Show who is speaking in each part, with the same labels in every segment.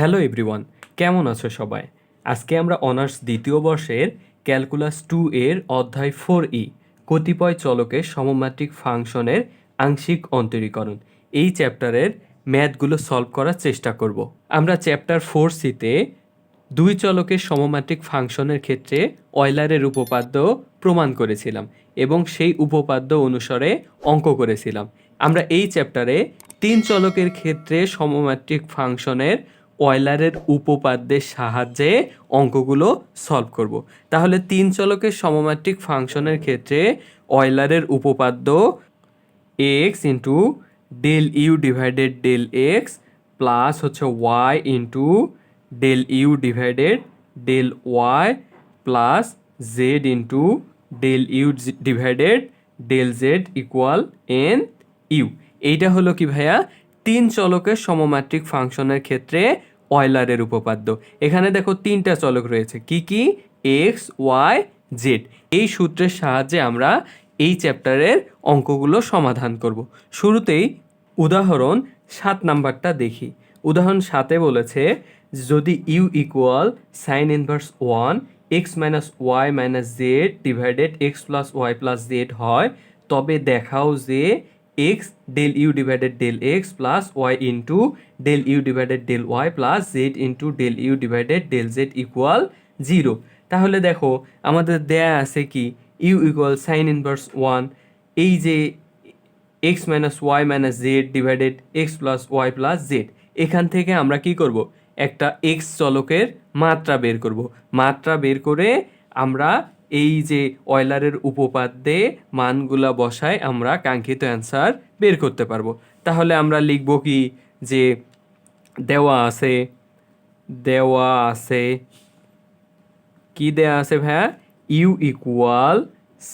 Speaker 1: Hello everyone কেমন আছো সবাই? আজকে আমরা অনার্স দ্বিতীয় বর্ষের ক্যালকুলাস টু এর অধ্যায় ফোর ই কতিপয় চলকের সমমাত্রিক ফাংশনের আংশিক অন্তরীকরণ। এই চ্যাপ্টারের ম্যাথগুলো সলভ করার চেষ্টা করব। আমরা চ্যাপ্টার ফোর সিতে দুই চলকের সমমাত্রিক ফাংশনের ক্ষেত্রে অয়লারের উপপাদ্য প্রমাণ করেছিলাম এবং সেই উপপাদ্য অনুসারে অঙ্ক করেছিলাম। আমরা এই চ্যাপ্টারে তিন চলকের ক্ষেত্রে সমমাত্রিক ফাংশনের অয়লারের উপপাদ্যের সাহায্যে অঙ্কগুলো সলভ করব। তাহলে তিন চলকের সমমাত্রিক ফাংশনের ক্ষেত্রে অয়লারের উপপাদ্য x into del u divided del x plus হচ্ছে y into del u divided del y plus z into del u divided del z equal n u এইটা হলো কি ভাইয়া? তিন চলকের সমমাত্রিক ফাংশনের ক্ষেত্রে অয়লারের উপপাদ্য। এখানে দেখো তিনটা চলক রয়েছে। কি কি? এক্স ওয়াই জেড এই সূত্রের সাহায্যে আমরা এই চ্যাপ্টারের অঙ্কগুলো সমাধান করব। শুরুতেই উদাহরণ সাত নাম্বারটা দেখি। উদাহরণ সাতে বলেছে, যদি u equal sine inverse one x minus y minus z divided x plus y plus z হয়, তবে দেখাও যে x del u divided del x plus y into del u divided del y plus z into del u divided del z equal zero তাহলে দেখো, আমাদের দেয়া আছে কি? U equal sine inverse one এই যে x minus y minus z divided x plus y plus z এখান থেকে আমরা কি করব? একটা এক্স চলকের মাত্রা বের করব। মাত্রা বের করে আমরা এই যে অয়লারের উপপাদ্যে মানগুলা বসায় আমরা কাঙ্ক্ষিত অ্যান্সার বের করতে পারব। তাহলে আমরা লিখব কি যে দেওয়া আছে দেওয়া আছে, কি দেওয়া আছে ভাইয়া? U equal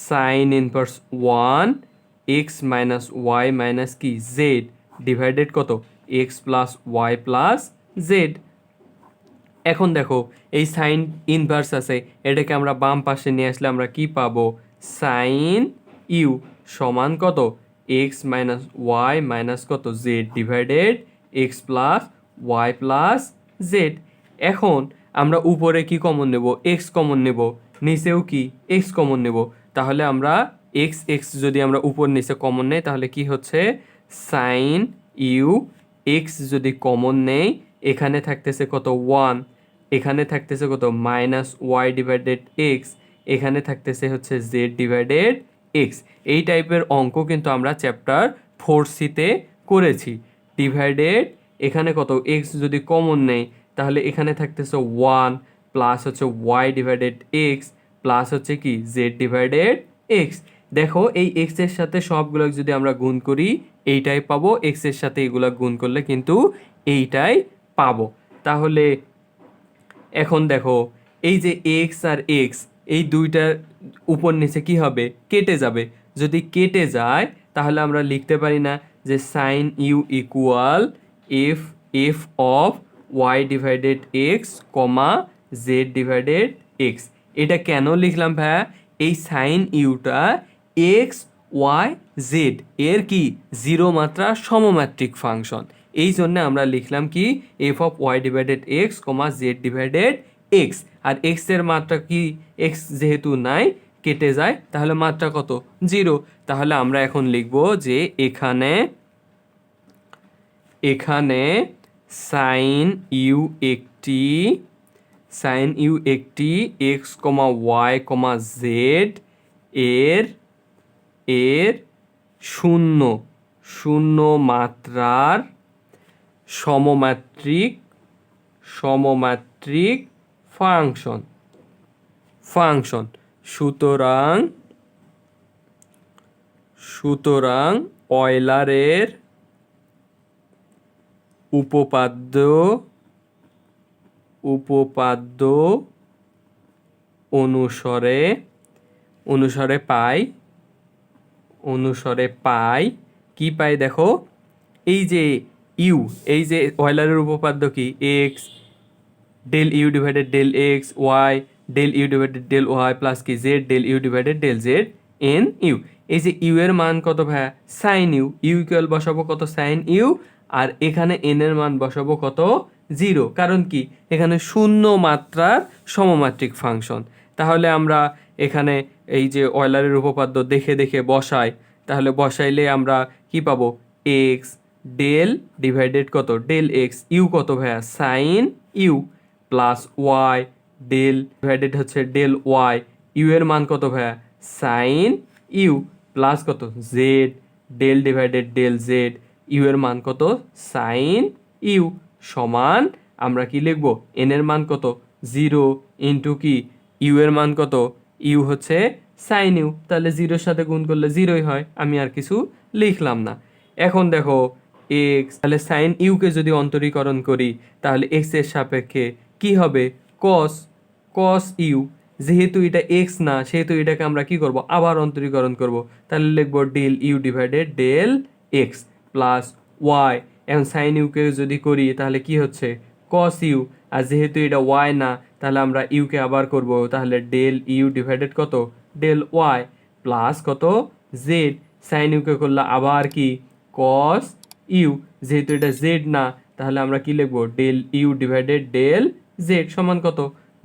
Speaker 1: sine inverse one x minus y minus কি? জেড ডিভাইডেড কত? X plus y plus z এখন দেখো, এই সাইন ইনভার্স আছে। এটাকে আমরা বাম পাশে নিয়ে আসলে আমরা কি পাবো? সাইন ইউ সমান কত? এক্স মাইনাস ওয়াই মাইনাস কত? Z divided x plus y plus z এখন আমরা উপরে কি কমন নেব? এক্স কমন নেব। নিচেও কি? এক্স কমন নেব। তাহলে আমরা এক্স এক্স যদি আমরা উপর নিচে কমন নেই, তাহলে কি হচ্ছে? সাইন ইউ এক্স যদি কমন নেই, এখানে থাকতেছে কত? ওয়ান এখানে থাকতেছে কত? মাইনাস ওয়াই ডিভাইডেড এক্স এখানে থাকতেছে হচ্ছে জেড ডিভাইডেড এক্স এই টাইপের অঙ্ক কিন্তু আমরা চ্যাপ্টার ফোর সিতে করেছি। ডিভাইডেড এখানে কত? এক্স যদি কমন নেই, তাহলে এখানে থাকতেছে ওয়ান প্লাস হচ্ছে ওয়াই ডিভাইডেড এক্স প্লাস হচ্ছে কি? জেড ডিভাইডেড এক্স দেখো, এই এক্সের সাথে সবগুলো যদি আমরা গুণ করি, এইটাই পাবো। এক্সের সাথে এগুলো গুণ করলে কিন্তু এইটাই পাবো। তাহলে এখন দেখো, এই যে এক্স আর এক্স এই দুইটার উপর নিচে কি হবে? কেটে যাবে। যদি কেটে যায়, তাহলে আমরা লিখতে পারি না যে sine u equal f f of y divided x comma z divided x এটা কেন লিখলাম ভাইয়া? এই সাইন ইউটা এক্স ওয়াই জেড এর কি? জিরো মাত্রা সমমাত্রিক ফাংশন এই জন্য আমরা লিখলাম কি f of y divided x comma z divided x আর এক্সের মাত্রা কি এক্স যেহেতু নাই, কেটে যায়, তাহলে মাত্রা কত? জিরো। তাহলে আমরা এখন লিখব যে এখানে এখানে সাইন ইউ একটি সাইন ইউ একটি x comma y comma z এর এর শূন্য শূন্য মাত্রার সমমাত্রিক সমমাত্রিক ফাংশন। ফাংশন। সুতরাং সুতরাং অয়লারের উপপাদ্য উপপাদ্য অনুসরে অনুসরে পাই অনুসরে পাই, কি পাই দেখো? এই যে ইউ, এই যে অয়লারের উপপাদ্য কি? X del u divided del x y del u divided del y plus কি? Z del u divided del z n u এই যে ইউ এর মান কত ভাইয়া? সাইন ইউ ইউ ইকুয়াল বসাবো কত? সাইন ইউ আর এখানে এন এর মান বসাবো কত? জিরো কারণ কি? এখানে শূন্য মাত্রার সমমাত্রিক ফাংশন তাহলে আমরা এখানে এই যে অয়লারের উপপাদ্য দেখে দেখে বসাই। তাহলে বসাইলে আমরা কি পাবো? এক্স ডেল ডিভাইডেড কত? ডেল এক্স ইউ কত ভাইয়া? Sine u plus y del divided হচ্ছে ডেল ওয়াই ইউ এর মান কত ভাইয়া? সাইন ইউ প্লাস কত? Z del divided del z u এর মান কত? সাইন ইউ সমান আমরা কি লিখব? এন এর মান কত? জিরো ইন্টু কি? ইউ এর মান কত? ইউ হচ্ছে সাইন ইউ তাহলে জিরোর সাথে গুণ করলে জিরোই হয়। আমি আর কিছু লিখলাম না। এখন দেখো এক্স তাহলে সাইন ইউকে যদি অন্তরীকরণ করি, তাহলে এক্সের সাপেক্ষে কি হবে? কস কস ইউ যেহেতু এটা এক্স না, সেহেতু এটাকে আমরা কি করব? আবার অন্তরীকরণ করব। তাহলে লিখব del u divided del x plus y এখন সাইন ইউকে যদি করি, তাহলে কি হচ্ছে? কস ইউ আর যেহেতু এটা ওয়াই না, তাহলে আমরা ইউকে আবার করব। তাহলে ডেল ইউ ডিভাইডেড কত? ডেল ওয়াই প্লাস কত? জেড সাইন ইউকে করলে আবার কি? কস ইউ, যেহেতু এটা জেড না, তাহলে আমরা কি লিখব? Del u divided del z সমান কত?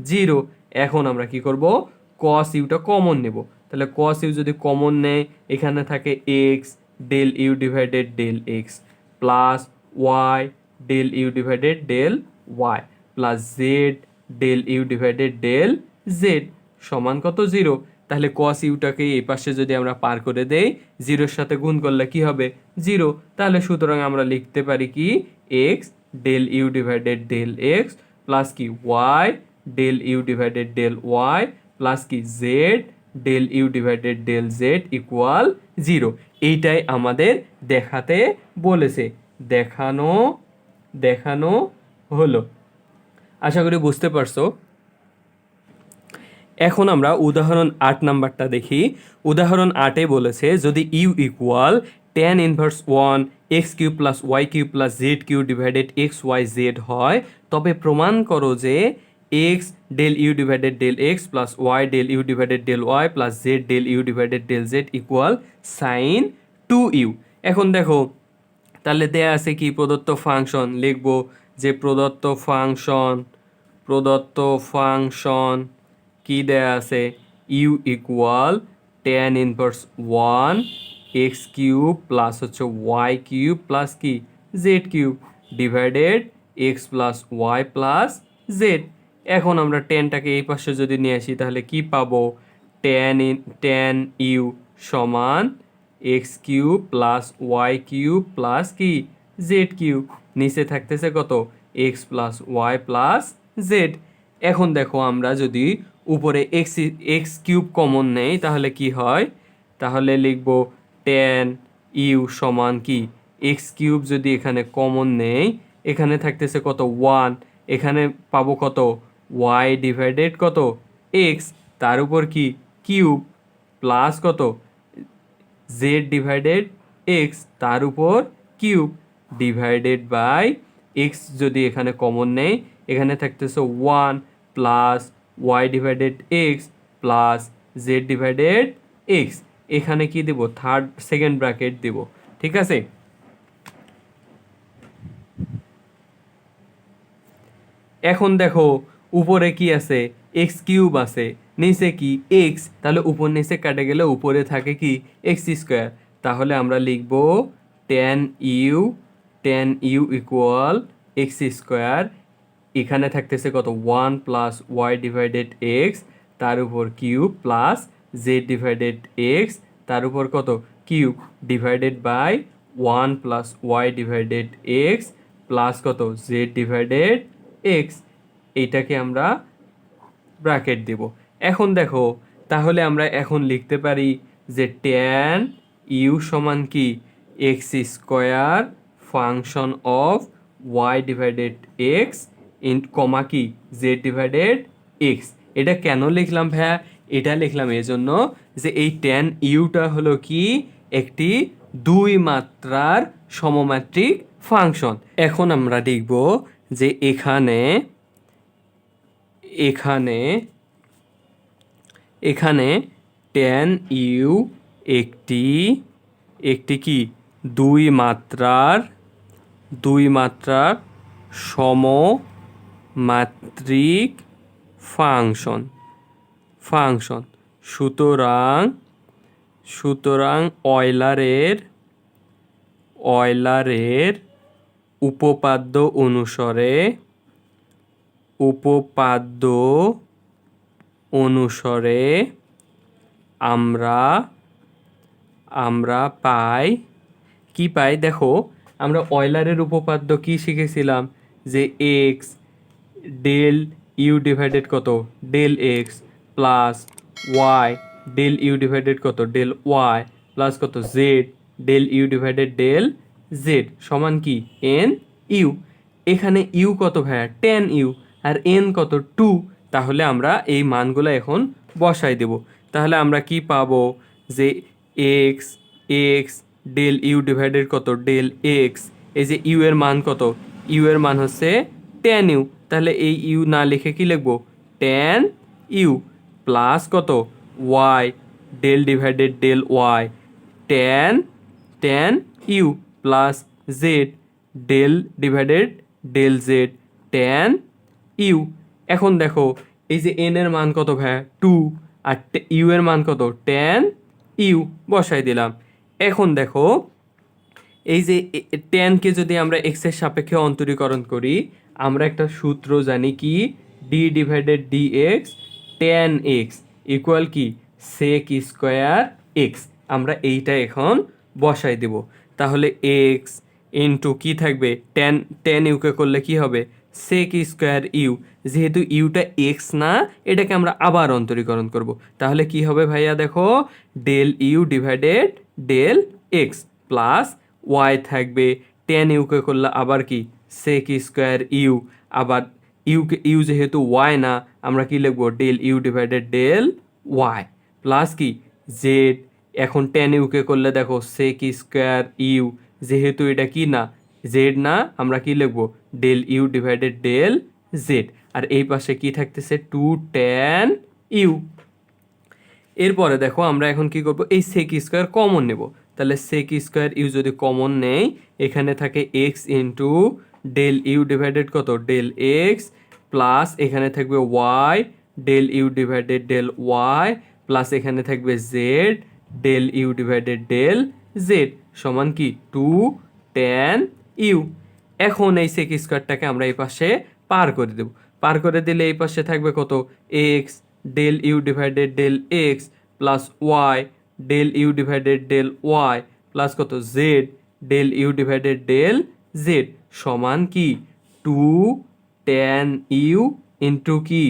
Speaker 1: জিরো। এখন আমরা কি করব? কস ইউটা কমন নেব। তাহলে কস ইউ যদি কমন নেয়, এখানে থাকে x del u divided del x plus y del u divided del y plus z del u divided del z সমান কত? জিরো। তাহলে কস ইউটাকে এই পাশে যদি আমরা পার করে দেই জিরোর সাথে গুণ করলে কি হবে? জিরো তাহলে সুতরাং আমরা লিখতে পারি কি? X del u divided del x plus কি? Y del u divided del y plus কি? Z del u divided del z equal zero এইটাই আমাদের দেখাতে বলেছে। দেখানো দেখানো হলো। আশা করি বুঝতে পারছ। এখন আমরা উদাহরণ আট নাম্বারটা দেখি। উদাহরণ আটে বলেছে, যদি u equal tan inverse one x cube plus y cube plus z cube divided x y z হয়, তবে প্রমাণ করো যে x del u divided del x plus y del u divided del y plus z del u divided del z equal sine two u এখন দেখো, তাহলে দেয়া আছে কি? প্রদত্ত ফাংশন লিখব যে প্রদত্ত ফাংশন প্রদত্ত ফাংশন কি দেয়া আছে? U equal tan inverse one x cube plus হচ্ছে ওয়াই কিউব প্লাস কি? Z cube divided x plus y plus z এখন আমরা টেনটাকে এই পাশে যদি নিয়ে আসি, তাহলে কি পাবো? টেন ইন টেন ইউ সমান x cube plus y cube plus কি? জেড কিউব নিচে থাকতেছে কত? X plus y plus z এখন দেখো আমরা যদি উপরে এক্স এক্স কিউব কমন নেই, তাহলে কি হয়? তাহলে লিখব টেন ইউ সমান কি? এক্স কিউব যদি এখানে কমন নেই, এখানে থাকতেছে কত? ওয়ান এখানে পাবো কত? ওয়াই ডিভাইডেড কত? এক্স তার উপর কি? কিউব প্লাস কত? জেড ডিভাইডেড এক্স তার উপর কিউব ডিভাইডেড বাই এক্স যদি এখানে কমন নেই, এখানে থাকতেছে one plus y divided x plus z divided x এখানে কি দেব? থার্ড সেকেন্ড ব্র্যাকেট দেব। ঠিক আছে? এখন দেখো, উপরে কি আছে? এক্স কিউব আছে। নিচে কি? এক্স তাহলে উপর নিচে কাটে গেলে উপরে থাকে কি? এক্স স্কোয়ার তাহলে আমরা লিখব tan u tan u equal x square এখানে থাকতেছে কত? One plus y divided x তার উপর cube plus z divided x তার উপর কত? Cube divided by one plus y divided x plus কত? জেড ডিভাইডেড এক্স এইটাকে আমরা ব্র্যাকেট দেব। এখন দেখো, তাহলে আমরা এখন লিখতে পারি যে ট্যান ইউ সমান কি? X square function of y divided x in comma কি? জেড ডিভাইডেড এক্স এটা কেন লিখলাম ভাইয়া? এটা লিখলাম এই জন্য যে এই ট্যান ইউটা হলো কি? একটি দুই মাত্রার সমমাত্রিক ফাংশন। এখন আমরা দেখব যে এখানে এখানে এখানে টেন ইউ একটি একটি কি? দুই মাত্রার দুই মাত্রার সমমাত্রিক ফাংশন। ফাংশন। সুতরাং সুতরাং অয়লারের অয়লারের উপপাদ্য অনুসারে উপপাদ্য অনুসারে আমরা আমরা পাই, কি পাই? দেখো, আমরা অয়লারের উপপাদ্য কি শিখেছিলাম? যে এক্স ডেল ইউ ডিভাইডেড কত? Del x plus y del u divided কত? ডেল ওয়াই প্লাস কত? Z del u divided del z সমান কি? এন ইউ এখানে ইউ কত ভাইয়া? টেন ইউ আর এন কত? টু তাহলে আমরা এই মানগুলো এখন বসাই দেব। তাহলে আমরা কি পাবো? যে x x del u divided কত? ডেল এক্স এই যে ইউ এর মান কত? ইউ এর মান হচ্ছে টেন ইউ তাহলে এই ইউ না লিখে কি লিখব? টেন ইউ প্লাস কত? Y del divided del y tan tan u plus z del divided del z tan u. এখন দেখো, এই যে এন এর মান কত ভাই টু আর ইউ এর মান কত? টেন ইউ বসাই দিলাম। এখন দেখো, এই যে টেনকে যদি আমরা এক্সের সাপেক্ষে অন্তরীকরণ করি আমরা একটা সূত্র জানি কি? D divided d x tan x equal কি? সেক স্কোয়ার এক্স আমরা এইটা এখন বসাই দেব। তাহলে এক্স ইন্টু কি থাকবে? টেন টেন ইউকে করলে কি হবে? সেক স্কোয়ার ইউ যেহেতু ইউটা এক্স না, এটাকে আমরা আবার অন্তরীকরণ করব। তাহলে কি হবে ভাইয়া দেখো? Del u divided del x plus y থাকবে। টেন ইউকে করলে আবার কি? সেক স্কোয়ার ইউ আবার ইউকে ইউ যেহেতু ওয়াই না, আমরা কি লিখব? Del u divided del y plus কি? জেড এখন টেন ইউকে করলে দেখো সেক স্কোয়ার ইউ যেহেতু এটা কি না জেড না, আমরা কি লিখব? Del u divided del z আর এই পাশে কি থাকতেছে? টু টেন ইউ এরপরে দেখো আমরা এখন কি করব? এই সেক স্কোয়ার কমন নেব। তাহলে সেক স্কোয়ার ইউ যদি কমন নেই, এখানে থাকে x into del u divided কত? ডেল এক্স প্লাস এখানে থাকবে y del u divided del y plus এখানে থাকবে z del u divided del z সমান কি? টু টেন ইউ এখন এই সেক স্কোয়ারটাকে আমরা এই পাশে পার করে দেব। পার করে দিলে এই পাশে থাকবে কত? X del u divided del x plus y del u divided del y plus কত? Z del u divided del z সমান কি? টু টেন ইউ ইন্টু কি?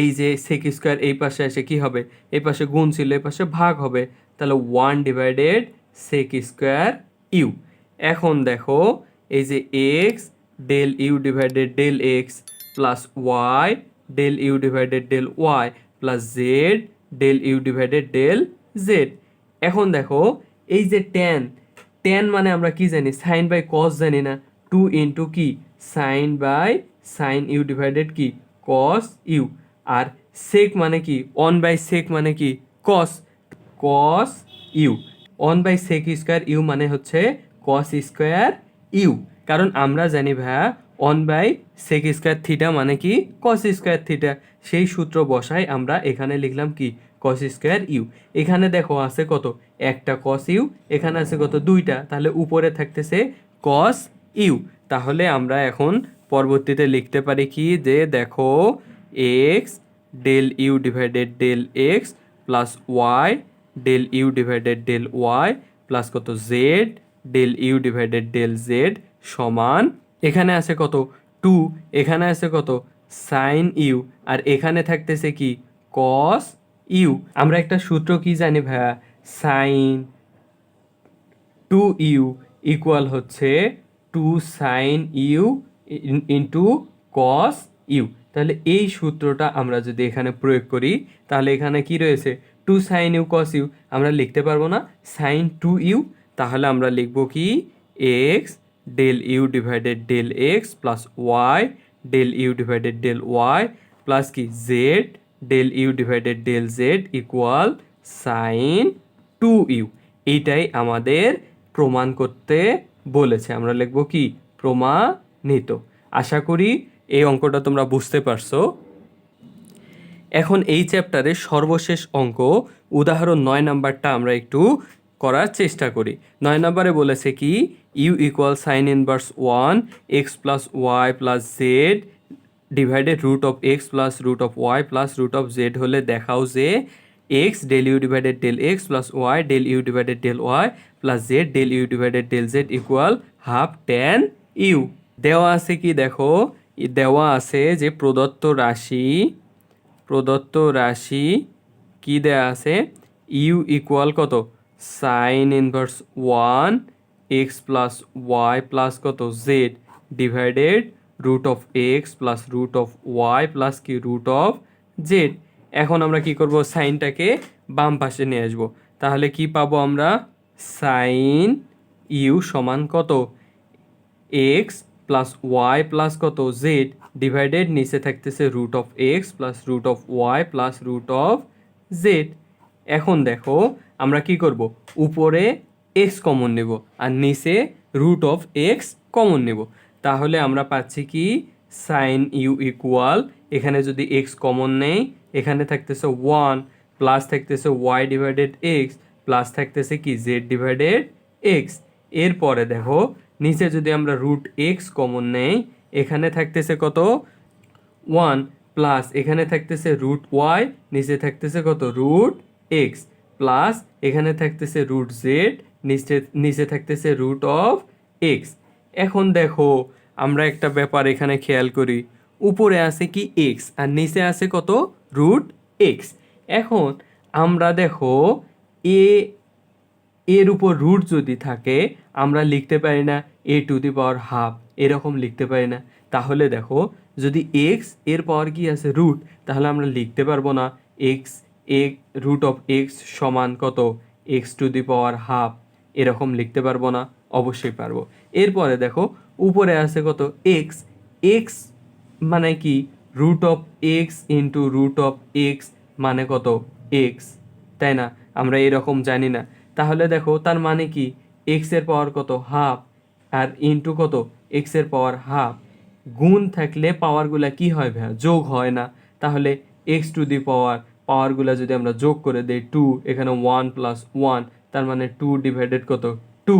Speaker 1: এই যে সেক স্কোয়ার এই পাশে এসে কি হবে? এই পাশে গুণ ছিল, এই পাশে ভাগ হবে। তাহলে one divided sec square u এখন দেখো, এই যে x del u divided del x plus y del u divided del y plus z del u divided del z এখন দেখো, এই যে টেন টেন মানে আমরা কি জানি? সাইন বাই কস জানি না। টু ইন্টু কি? Sine by sine u divided কি? কস ইউ আর সেক মানে কি? অন বাই সেক মানে কি? Cos cos u one by sec square u মানে হচ্ছে কস স্কোয়ার ইউ কারণ আমরা জানি ভাইয়া one by sec square theta মানে কি? কস স্কোয়ার থিটা সেই সূত্র বসাই আমরা এখানে লিখলাম কি? কস স্কোয়ার ইউ এখানে দেখো আছে কত? একটা কস ইউ এখানে আছে কত? দুইটা। তাহলে উপরে থাকতেছে কস ইউ তাহলে আমরা এখন পরবর্তীতে লিখতে পারি কি? যে দেখো x del u divided del x plus y del u divided del y plus কত? Z del u divided del z সমান এখানে আছে কত? টু এখানে আছে কত? সাইন ইউ আর এখানে থাকতেছে কি? Cos u. আমরা একটা সূত্র কি জানি ভাইয়া? সাইন টু ইউ ইকুয়াল হচ্ছে two sine u into cos u. তাহলে এই সূত্রটা আমরা যদি এখানে প্রয়োগ করি, তাহলে এখানে কি রয়েছে? Two sine u cos u. আমরা লিখতে পারব না। সাইন টু ইউ, তাহলে আমরা লিখব কি? X del u divided del x plus y, del u divided del y plus কি? Z del u divided del z equal sine two u এইটাই আমাদের প্রমাণ করতে বলেছে। আমরা লিখব কি? প্রমাণিত। আশা করি এই অঙ্কটা তোমরা বুঝতে পারছ। এখন এই চ্যাপ্টারের সর্বশেষ অঙ্ক, উদাহরণ নয় নাম্বারটা আমরা একটু করার চেষ্টা করি। নয় নাম্বারে বলেছে কি? U equal sine inverse one x plus y plus z divided root of x plus root of y plus root of z হলে দেখাও যে x del u divided del x plus y del u divided del y plus z del u divided del z equal half tan u দেওয়া আছে কি দেখো? দেওয়া আছে যে প্রদত্ত রাশি প্রদত্ত রাশি কি দেয়া আছে? ইউ ইকুয়াল কত? Sine inverse one x plus y plus কত? Z divided root of x plus root of y plus কি রুট অফ জেড এখন আমরা কি করব? সাইনটাকে বাম পাশে নিয়ে আসব। তাহলে কি পাবো আমরা? সাইন ইউ সমান কত? এক্স প্লাস ওয়াই প্লাস কত? জেড ডিভাইডেড নিচে থাকতেছে root of x plus root of y plus root of z এখন দেখো, আমরা কি করব? উপরে এক্স কমন নেব আর নিচে রুট অফ এক্স কমন নেব। তাহলে আমরা পাচ্ছি কি? সাইন ইউ ইকুয়াল এখানে যদি এক্স কমন নেই, এখানে থাকতেছে ওয়ান প্লাস থাকতেছে ওয়াই ডিভাইডেড এক্স প্লাস থাকতেছে কি? জেড ডিভাইডেড এক্স এরপরে দেখো, নিচে যদি আমরা রুট এক্স কমন নেই, এখানে থাকতেছে কত? ওয়ান প্লাস এখানে থাকতেছে রুট ওয়াই নিচে থাকতেছে কত? রুট এক্স প্লাস এখানে থাকতেছে রুট জেড নিচে নিচে থাকতেছে রুট অফ এক্স এখন দেখো, আমরা একটা ব্যাপার এখানে খেয়াল করি। উপরে আছে কি এক্স আর নিচে আছে কত? রুট এক্স এখন আমরা দেখো, এ, এর উপর রুট যদি থাকে, আমরা লিখতে পারি না এ টু দি পাওয়ার হাফ এরকম লিখতে পারি না। তাহলে দেখো, যদি এক্সের পাওয়ার কি আছে? রুট তাহলে আমরা লিখতে পারব না এক্স এক রুট অফ এক্স সমান কত? X to the power half এরকম লিখতে পারব না, অবশ্যই পারব। এরপরে দেখো, উপরে আছে কত? এক্স এক্স মানে কি? Root of x into root of x মানে কত? এক্স তাই না? আমরা এরকম জানি না। তাহলে দেখো, তার মানে কি? এক্সের পাওয়ার কত? হাফ আর ইন্টু কত? এক্সের পাওয়ার হাফ গুণ থাকলে পাওয়ারগুলা কি হয় ভাইয়া? যোগ হয় না। তাহলে এক্স টু দি পাওয়ার পাওয়ারগুলা যদি আমরা যোগ করে দেই টু এখানে ওয়ান প্লাস ওয়ান তার মানে টু ডিভাইডেড কত? টু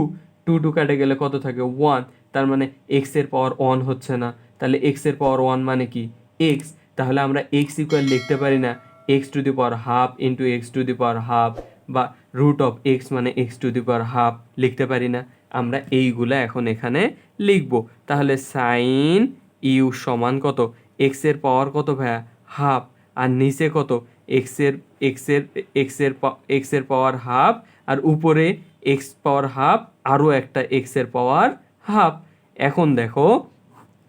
Speaker 1: টু টু কাটে গেলে কত থাকে? ওয়ান তার মানে এক্সের পাওয়ার ওয়ান হচ্ছে না। তাহলে এক্সের পাওয়ার ওয়ান মানে কি? এক্স তাহলে আমরা এক্স ইকুয়াল লিখতে পারি না। X to the power half into x to the power half বা রুট অফ এক্স মানে x to the power half লিখতে পারি না। আমরা এইগুলা এখন এখানে লিখব। তাহলে সাইন ইউ সমান কত? এক্সের পাওয়ার কত ভাইয়া? হাফ আর নিচে কত? এক্সের এক্সের এক্সের এক্সের পাওয়ার হাফ আর উপরে এক্স পাওয়ার হাফ, আরও একটা এক্সের পাওয়ার হাফ। এখন দেখো,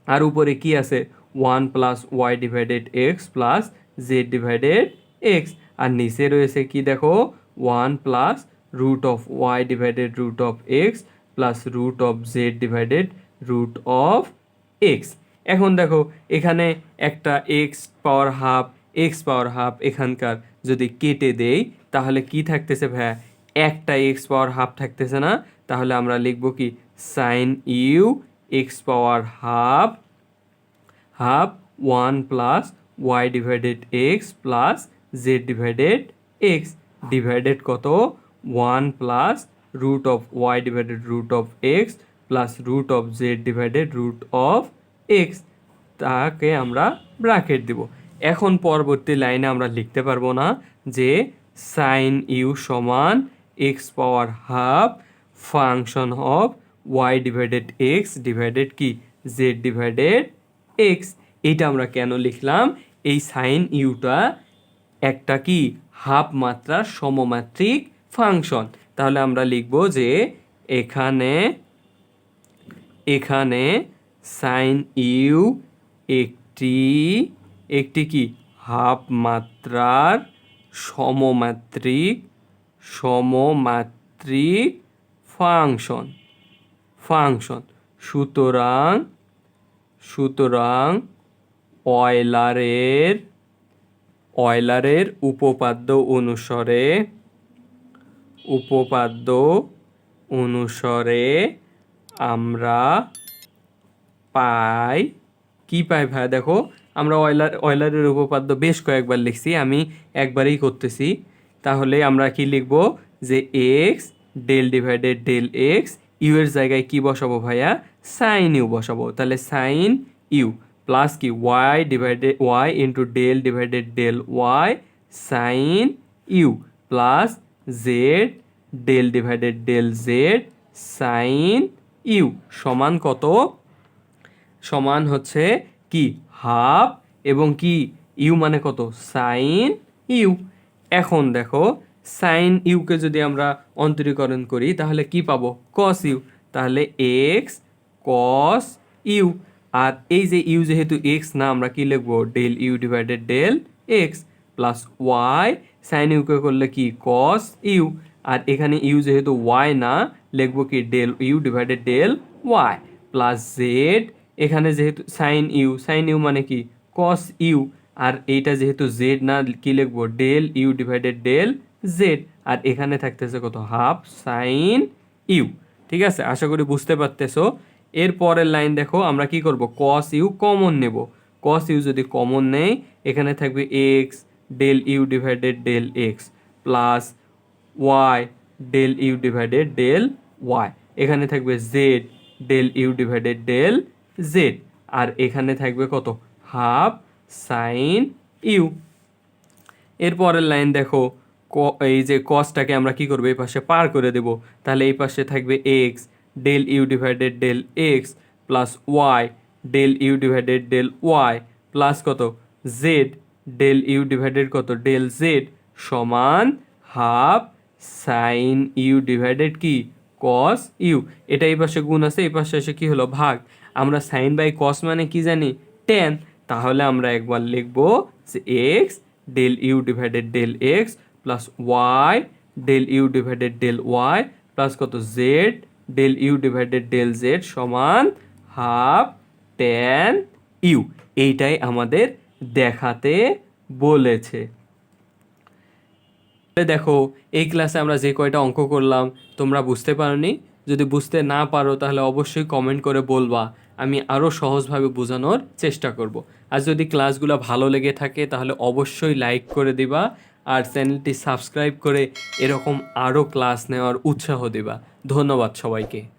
Speaker 1: আর উপরে কি আছে? One plus y divided x plus z divided x. আর নিচে রয়েছে কি দেখো? One plus root of y divided root of x plus root of z divided root of x. এখন দেখো, এখানে একটা x power half, x power half এখানকার যদি কেটে দেই, তাহলে কি থাকতেছে ভাইয়া? একটা এক্স পাওয়ার হাফ থাকতেছে না, তাহলে আমরা লিখব কি? Sine u x power half half one plus y divided x plus z divided x divided কত? One plus root of y divided root of x plus root of z divided root of x তাকে আমরা bracket দিব। এখন পরবর্তী লাইনে আমরা লিখতে পারব না যে সাইন ইউ সমান x power half function of y divided x divided কি? জেড ডিভাইডেড এক্স এইটা আমরা কেন লিখলাম? এই সাইন ইউটা একটা কি? হাফ মাত্রার সমমাত্রিক ফাংশন তাহলে আমরা লিখব যে এখানে এখানে সাইন ইউ একটি একটি কি? হাফ মাত্রার সমমাত্রিক সমমাত্রিক ফাংশন। ফাংশন। সুতরাং সুতরাং অয়লারের অয়লারের উপপাদ্য অনুসারে উপপাদ্য অনুসারে আমরা পাই, কি পাই ভাই? দেখো, আমরা অয়লার, অয়লারের উপপাদ্য বেশ কয়েকবার লিখছি, আমি একবারেই করতেছি। তাহলে আমরা কি লিখব যে x del divided del x u এর জায়গায় কি বসাবো ভাইয়া? সাইন ইউ বসাবো। তাহলে সাইন ইউ প্লাস কি? Y divided y into del divided del y sine u plus z del divided del z sine u সমান কত? সমান হচ্ছে কি? হাফ এবং কি? ইউ মানে কত? সাইন ইউ এখন দেখো সাইন ইউকে যদি আমরা অন্তরীকরণ করি, তাহলে কি পাবো? কস ইউ তাহলে এক্স কস ইউ আর এই যে ইউ যেহেতু এক্স না, আমরা কি লিখব? Del u divided del x plus y sine UK করলে কি? কস ইউ আর এখানে ইউ যেহেতু ওয়াই না, লিখব কি? Del u divided del y plus z এখানে যেহেতু সাইন ইউ সাইন ইউ মানে কি? কস ইউ আর এইটা যেহেতু জেড না, কি লিখব? Del u divided del z আর এখানে থাকতেছে কত? হাফ সাইন ইউ ঠিক আছে? আশা করি বুঝতে পারতেছো। এর পরের লাইন দেখো, আমরা কি করব? কস ইউ কমন নেব। কস ইউ যদি কমন নেই, এখানে থাকবে x del u divided del x plus y del u divided del y এখানে থাকবে z del u divided del z আর এখানে থাকবে কত? Half sine u. এরপরের লাইন দেখো, ক- এই যে কসটাকে আমরা কি করব? এই পাশে পার করে দেব। তাহলে এই পাশে থাকবে x del u divided del x plus y del u divided del y plus কত? জেড ডেল ইউ ডিভাইডেড কত? ডেল জেড সমান হাফ সাইন ইউ ডিভাইডেড কি? কস ইউ এটা এই পাশে গুণ আছে, এই পাশে এসে কি হলো? ভাগ। আমরা সাইন বাই কস মানে কি জানি? টেন তাহলে আমরা একবার লিখব যে x del u divided del x plus y del u divided del y plus কত z del u divided del z সমান হাফ টেন ইউ এইটাই আমাদের দেখাতে বলেছে। দেখো, এই ক্লাসে আমরা যে কয়টা অঙ্ক করলাম, তোমরা বুঝতে পারোনি? যদি বুঝতে না পারো, তাহলে অবশ্যই কমেন্ট করে বলবা। আমি আরও সহজভাবে বোঝানোর চেষ্টা করব। আর যদি ক্লাসগুলো ভালো লেগে থাকে, তাহলে অবশ্যই লাইক করে দিবা আর চ্যানেলটি সাবস্ক্রাইব করে এরকম আরও ক্লাস নেওয়ার উৎসাহ দেবা। ধন্যবাদ সবাইকে।